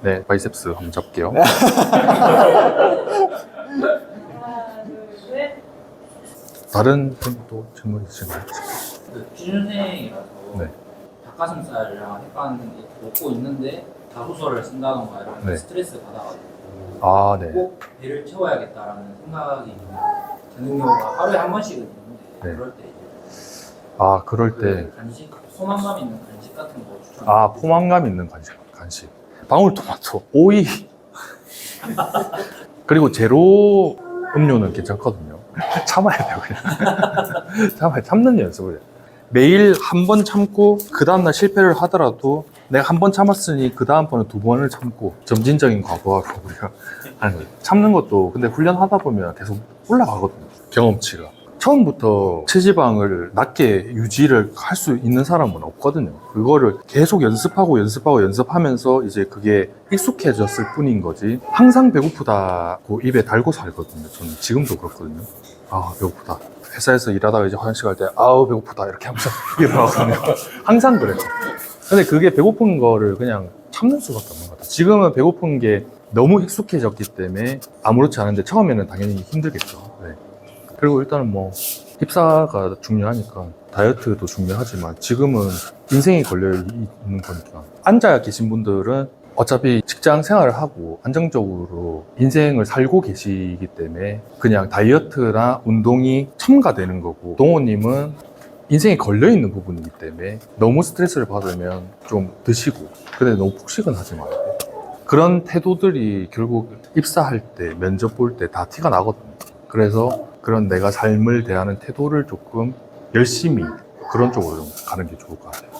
네, 바이셉스 한번 잡게요. 하나, 둘, 셋. 다른 분도 질문 있으신가요? 그 취준생이라서 네. 닭가슴살이랑 햇반 먹고 있는데 다소설을 쓴다던가 이런 네. 스트레스 받아가지고 아, 네. 꼭 배를 채워야겠다라는 생각이 드는 경우가 하루에 한 번씩은 있는데 네. 그럴 때 이제 아, 그럴 때. 그 간식 소망감 있는 간식 같은 거 추천. 아, 포만감 있는 간식. 간식. 방울토마토, 오이. 그리고 제로 음료는 괜찮거든요. 참아야 돼요, 그냥. 참아야 참는 연습을. 매일 한 번 참고, 그 다음날 실패를 하더라도 내가 한 번 참았으니 그 다음번은 두 번을 참고, 점진적인 과거하고 우리가 하는 거예요. 참는 것도 근데 훈련하다 보면 계속 올라가거든요. 경험치가. 처음부터 체지방을 낮게 유지를 할 수 있는 사람은 없거든요. 그거를 계속 연습하고 연습하고 연습하면서 이제 그게 익숙해졌을 뿐인 거지. 항상 배고프다고 입에 달고 살거든요. 저는 지금도 그렇거든요. 아, 배고프다. 회사에서 일하다가 이제 화장실 갈 때, 아우, 배고프다. 이렇게 하면서 일어나거든요. 항상 그래요. 근데 그게 배고픈 거를 그냥 참는 수밖에 없는 것 같아요. 지금은 배고픈 게 너무 익숙해졌기 때문에 아무렇지 않은데 처음에는 당연히 힘들겠죠. 네. 그리고 일단은 뭐 입사가 중요하니까 다이어트도 중요하지만 지금은 인생이 걸려 있는 거니까 앉아 계신 분들은 어차피 직장 생활을 하고 안정적으로 인생을 살고 계시기 때문에 그냥 다이어트나 운동이 첨가되는 거고 동호님은 인생이 걸려 있는 부분이기 때문에 너무 스트레스를 받으면 좀 드시고 근데 너무 폭식은 하지 말고 그런 태도들이 결국 입사할 때 면접 볼 때 다 티가 나거든요. 그래서 그런 내가 삶을 대하는 태도를 조금 열심히 그런 쪽으로 좀 가는 게 좋을 것 같아요.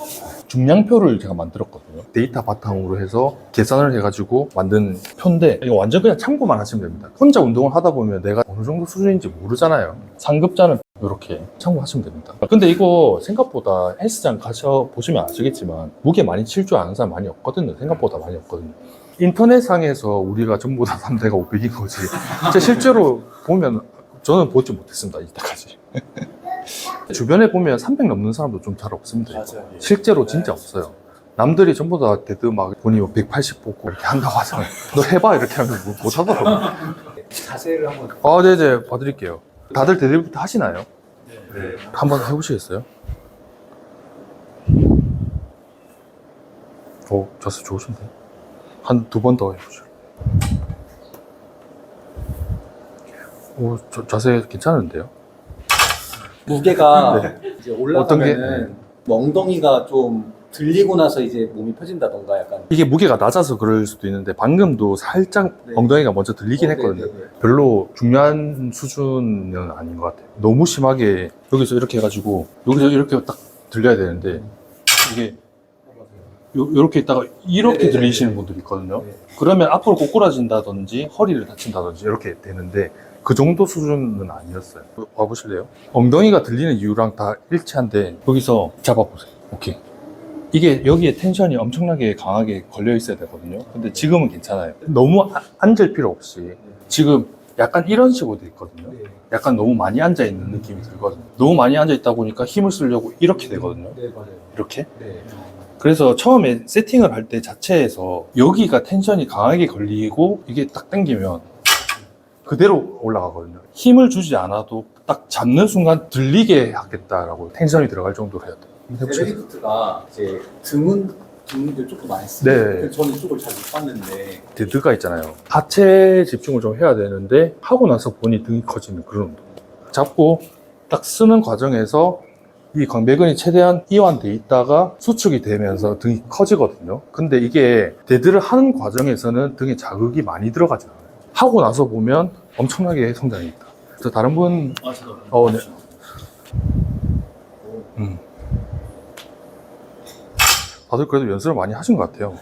중량표를 제가 만들었거든요. 데이터 바탕으로 해서 계산을 해가지고 만든 표인데 이거 완전 그냥 참고만 하시면 됩니다. 혼자 운동을 하다 보면 내가 어느 정도 수준인지 모르잖아요. 상급자는 이렇게 참고하시면 됩니다. 근데 이거 생각보다 헬스장 가셔 보시면 아시겠지만 무게 많이 칠 줄 아는 사람 많이 없거든요. 생각보다 많이 없거든요. 인터넷상에서 우리가 전부 다 3대가 500인 거지. 진짜 실제로 보면 저는 보지 못했습니다. 이때까지. 주변에 보면 300 넘는 사람도 좀 잘 없습니다. 맞아요. 실제로 진짜 없어요. 남들이 전부 다 데드 막 본인이 180 뽑고 이렇게 한다고 하잖아요. 너 해봐 이렇게 하면 못- 못 하더라고요. 자세를 한번 아, 네네 봐드릴게요. 다들 데드리프트 하시나요? 네. 한번 해보시겠어요? 오, 자세 좋으신데? 한 두 번 더 해보죠. 오, 저, 자세 괜찮은데요? 무게가 이제 어떤 게? 올라가면은 뭐 엉덩이가 좀 들리고 나서 이제 몸이 펴진다던가 약간 이게 무게가 낮아서 그럴 수도 있는데 방금도 살짝 네. 엉덩이가 먼저 들리긴 어, 했거든요. 네, 네, 네. 별로 중요한 수준은 아닌 것 같아요. 너무 심하게 여기서 이렇게 해가지고 여기서 이렇게 딱 들려야 되는데 이게 요, 렇게 있다가 이렇게 네네네. 들리시는 분들이 있거든요. 네. 그러면 앞으로 꼬꾸라진다든지 허리를 다친다든지 이렇게 되는데 그 정도 수준은 아니었어요. 와보실래요? 엉덩이가 들리는 이유랑 다 일치한데 여기서 잡아보세요. 오케이. 이게 여기에 텐션이 엄청나게 강하게 걸려 있어야 되거든요. 근데 지금은 괜찮아요. 너무 아- 앉을 필요 없이 지금 약간 이런 식으로 돼 있거든요. 네. 약간 너무 많이 앉아 있는 느낌이 들거든요. 너무 많이 앉아 있다 보니까 힘을 쓰려고 이렇게 되거든요. 네, 맞아요. 이렇게. 네. 그래서 처음에 세팅을 할 때 자체에서 여기가 텐션이 강하게 걸리고 이게 딱 당기면 그대로 올라가거든요. 힘을 주지 않아도 딱 잡는 순간 들리게 하겠다라고 텐션이 들어갈 정도로 해야 돼요. 데드리프트가 이제 등은 등들 조금 많이 쓰요 네. 저는 이쪽을 잘 못 봤는데 데드가 있잖아요. 하체 집중을 좀 해야 되는데 하고 나서 보니 등이 커지는 그런 운동. 잡고 딱 쓰는 과정에서 이 광배근이 최대한 이완돼 있다가 수축이 되면서 등이 커지거든요. 근데 이게 데드를 하는 과정에서는 등에 자극이 많이 들어가지 않아요. 하고 나서 보면 엄청나게 성장이 있다. 그래서 다른 분, 아. 어, 네. 음. 다들 그래도 연습을 많이 하신 것 같아요.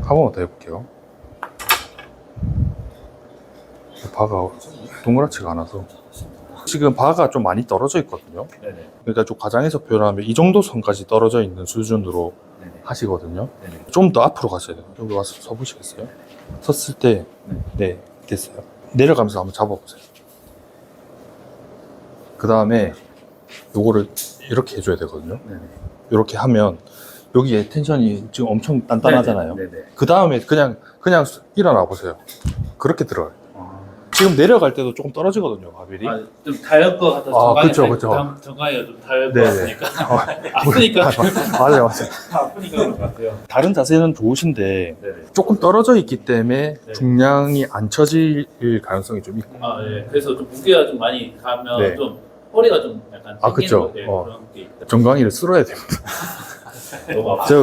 한 번만 더 해볼게요. 바가 동그랗지가 않아서 지금 바가 좀 많이 떨어져 있거든요. 네네. 그러니까 좀 과장해서 표현하면 이 정도 선까지 떨어져 있는 수준으로 네네. 하시거든요. 좀 더 앞으로 가셔야 돼요. 여기 와서 서보시겠어요? 섰을 때, 네, 됐어요. 내려가면서 한번 잡아보세요. 그 다음에 요거를 이렇게 해줘야 되거든요. 이렇게 하면 여기에 텐션이 지금 엄청 단단하잖아요. 그 다음에 그냥 그냥 일어나 보세요. 그렇게 들어요. 아, 지금 내려갈 때도 조금 떨어지거든요, 바벨이. 아, 좀 달릴 것 같아서 아, 정강이 그쵸, 살- 그쵸. 정- 정강이가 좀 달릴. 것 같으니까 어, 아프니까 맞아요, 맞아요. 아프니까 그런 것 같아요. 다른 자세는 좋으신데 네네. 조금 떨어져 있기 때문에 네. 중량이 안 처질 가능성이 좀 있고. 아, 예. 그래서 좀 무게가 좀 많이 가면 네. 좀 허리가 좀 약간 아, 그쵸. 거, 예, 어. 그런 게 있다. 정강이를 쓸어야 됩니다. 너무 아파. 저-.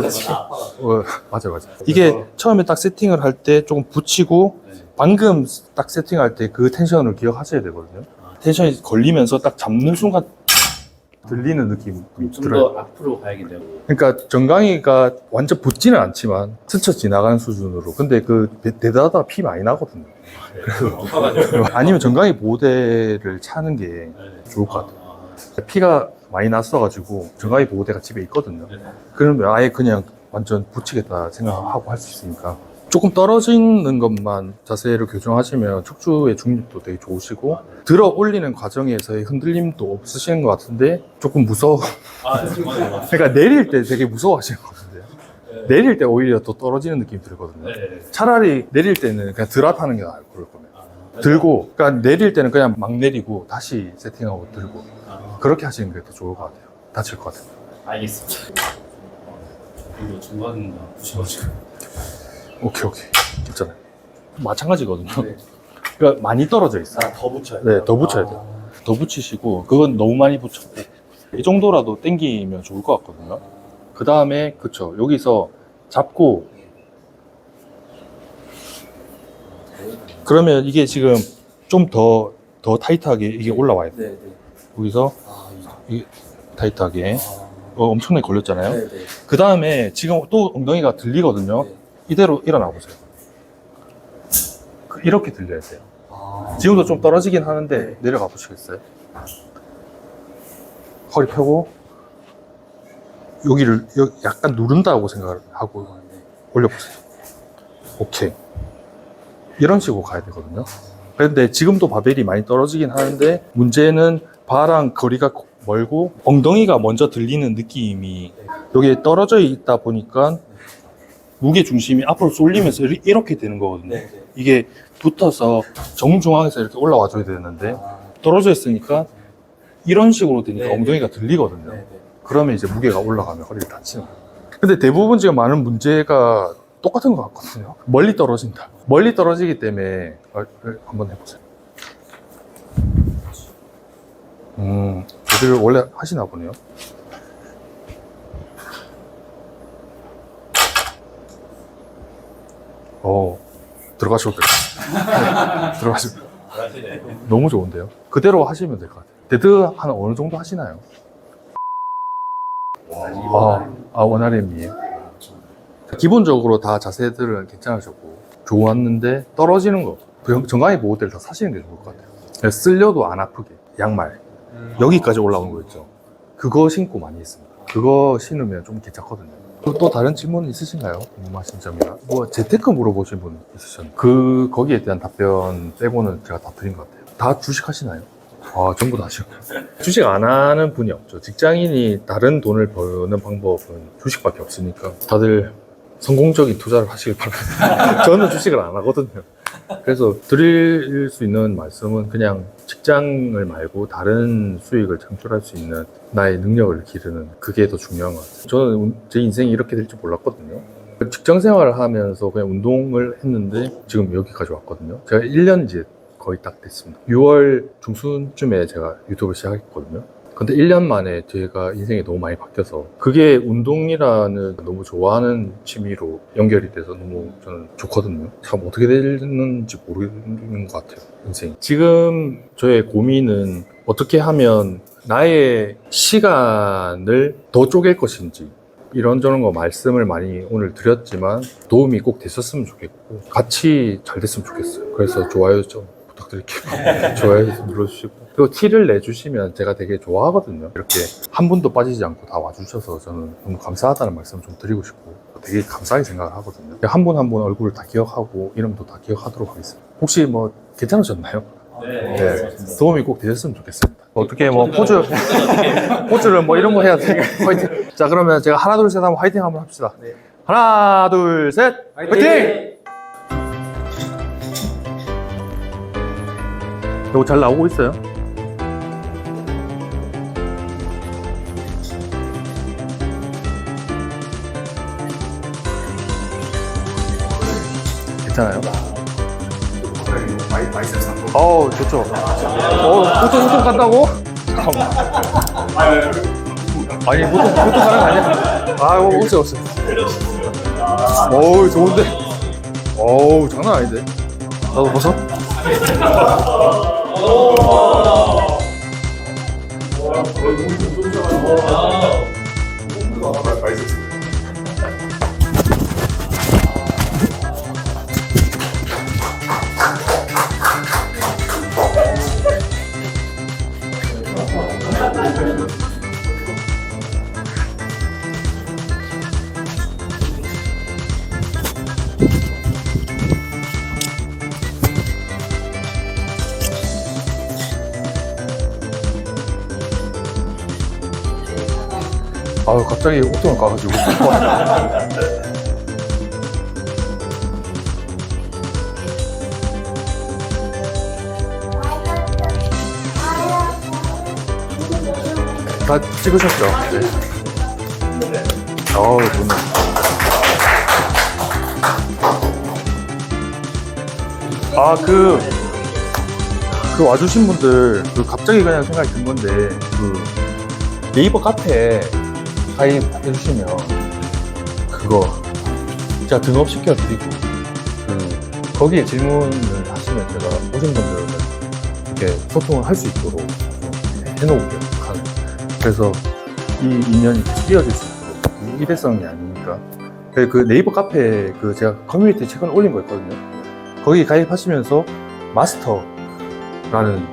어, 맞아, 맞아. 이게 처음에 딱 세팅을 할 때 조금 붙이고 네. 방금 딱 세팅할 때 그 텐션을 기억하셔야 되거든요. 텐션이 걸리면서 딱 잡는 순간 들리는 느낌이 들어요. 좀더 앞으로 가야겠네요. 그러니까 정강이가 완전 붙지는 않지만 스쳐 지나가는 수준으로. 근데 그 대- 대다하다 피 많이 나거든요. 아파가지고. 아니면 정강이 보호대를 차는 게 네. 좋을 것 같아요. 아, 피가 많이 났어가지고 정강이 보호대가 집에 있거든요. 네. 그러면 아예 그냥 완전 붙이겠다 생각하고 할 수 있으니까 조금 떨어지는 것만 자세를 교정하시면 척추의 중립도 되게 좋으시고 들어 올리는 과정에서의 흔들림도 없으시는 것 같은데 조금 무서워. 아, 그러니까 내릴 때 되게 무서워하시는 것 같은데요. 네. 내릴 때 오히려 더 떨어지는 느낌이 들거든요. 네. 차라리 내릴 때는 그냥 드랍하는 게 나아요. 그럴 거면. 아, 들고, 그러니까 내릴 때는 그냥 막 내리고 다시 세팅하고 들고 아, 그렇게 하시는 게 더 좋을 것 같아요. 다칠 것 같아요. 알겠습니다. 이거 중간인가 부셔가지고. 오케이 오케이 괜찮아요. 마찬가지거든요. 네. 그러니까 많이 떨어져 있어. 아, 더 붙여야 네, 더 붙여야 돼요. 더 붙이시고 그건 너무 많이 붙였고 이 정도라도 땡기면 좋을 것 같거든요. 그 다음에 그쵸 여기서 잡고 그러면 이게 지금 좀 더더 타이트하게 이게 올라와야 돼. 네, 네. 여기서 아, 이 타이트하게 아, 어, 엄청나게 걸렸잖아요. 그 다음에 지금 또 엉덩이가 들리거든요. 네. 이대로 일어나 보세요. 그- 이렇게 들려야 돼요. 아, 지금도 좀 떨어지긴 하는데 네. 내려가 보시겠어요? 허리 펴고 여기를 여- 약간 누른다고 생각을 하고 아, 네. 올려보세요. 오케이. 이런 식으로 가야 되거든요. 그런데 지금도 바벨이 많이 떨어지긴 하는데 문제는 바랑 거리가 멀고 엉덩이가 먼저 들리는 느낌이 여기에 떨어져 있다 보니까 무게 중심이 앞으로 쏠리면서 이렇게 되는 거거든요. 네, 네. 이게 붙어서 정중앙에서 이렇게 올라와 줘야 되는데 아, 떨어져 있으니까 이런 식으로 되니까 네, 엉덩이가 들리거든요. 네, 네. 그러면 이제 무게가 올라가면 허리를 다치는 거예요. 근데 대부분 지금 많은 문제가 똑같은 것 같거든요. 멀리 떨어진다. 멀리 떨어지기 때문에 어, 어, 한번 해보세요. 음, 제대로 원래 하시나 보네요. 어, 들어가셔도 돼요. 네, 들어가시면. 너무 좋은데요? 그대로 하시면 될 것 같아요. 데드 한 어느 정도 하시나요? 아, 아 원RM이에요. 기본적으로 다 자세들은 괜찮으셨고 좋았는데 떨어지는 거 정- 정강이 보호대를 다 사시는 게 좋을 것 같아요. 쓸려도 안 아프게 양말 여기까지 올라오는 거 있죠. 그거 신고 많이 했습니다. 그거 신으면 좀 괜찮거든요. 또, 또 다른 질문 있으신가요? 궁금하신 점이나 뭐 재테크 물어보신 분 있으셨나요? 그 거기에 대한 답변 빼고는 제가 다 드린 것 같아요. 다 주식 하시나요? 아 전부 다 하시고 주식 안 하는 분이 없죠. 직장인이 다른 돈을 버는 방법은 주식밖에 없으니까 다들 성공적인 투자를 하시길 바랍니다. 저는 주식을 안 하거든요. 그래서 드릴 수 있는 말씀은 그냥 직장을 말고 다른 수익을 창출할 수 있는 나의 능력을 기르는 그게 더 중요한 것 같아요. 저는 운- 제 인생이 이렇게 될 줄 몰랐거든요. 직장 생활을 하면서 그냥 운동을 했는데 지금 여기까지 왔거든요. 제가 1년 이제 거의 딱 됐습니다. 6월 중순쯤에 제가 유튜브를 시작했거든요. 근데 1년 만에 제가 인생이 너무 많이 바뀌어서 그게 운동이라는 너무 좋아하는 취미로 연결이 돼서 너무 저는 좋거든요. 참 어떻게 되는지 모르는 것 같아요, 인생이. 지금 저의 고민은 어떻게 하면 나의 시간을 더 쪼갤 것인지 이런저런 거 말씀을 많이 오늘 드렸지만 도움이 꼭 됐었으면 좋겠고 같이 잘 됐으면 좋겠어요. 그래서 좋아요 좀 부탁드릴게요. 좋아요 좀 눌러주시고 그리고 티를 내주시면 제가 되게 좋아하거든요. 이렇게 한 분도 빠지지 않고 다 와주셔서 저는 너무 감사하다는 말씀 좀 드리고 싶고 되게 감사하게 생각을 하거든요. 한분 한 분 얼굴을 다 기억하고 이름도 다 기억하도록 하겠습니다. 혹시 뭐 괜찮으셨나요? 네. 네. 도움이 꼭 되셨으면 좋겠습니다. 어떻게 뭐 포즈 포즈를 뭐 이런 거 해야 돼. 화이팅. 자 그러면 제가 하나 둘 셋 하면 화이팅 한번 합시다. 하나 둘 셋. 화이팅. 이거 잘 나오고 있어요? 괜찮아요? 어우 좋죠. 어 보통 보통 간다고? 아니 보통 보통 가는 거 아니야? 아 오세요 오세요. 어우 좋은데. 어우 장난 아닌데. 나도 벗어? 아유 갑자기 옥동을 가가지고. 다 찍으셨죠? 네. 어우 좋네. 아 그. 그 와주신 분들 그 갑자기 그냥 생각이 든 건데 그 네이버 카페 가입해 주시면 그거 제가 등업 시켜 드리고 그 거기에 질문을 하시면 제가 분들은 이렇게 소통을 할 수 있도록 좀 해놓을게요. 간. 그래서 이 인연이 이어질 수 있도록 일회성이 아니니까 그- 그 네이버 카페 그 제가 커뮤니티 최근 올린 거 있거든요. 거기 가입하시면서 마스터라는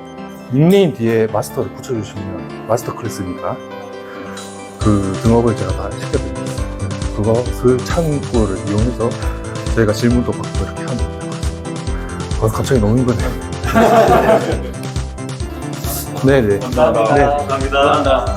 닉네임 뒤에 마스터를 붙여주시면 마스터 클래스니까 그 등업을 제가 다 시켜드립니다. 그것을 창구를 이용해서 저희가 질문도 받고 이렇게 하면 됩니다. 아, 갑자기 너무 힘드네요. 네네. 감사합니다. 네. 감사합니다.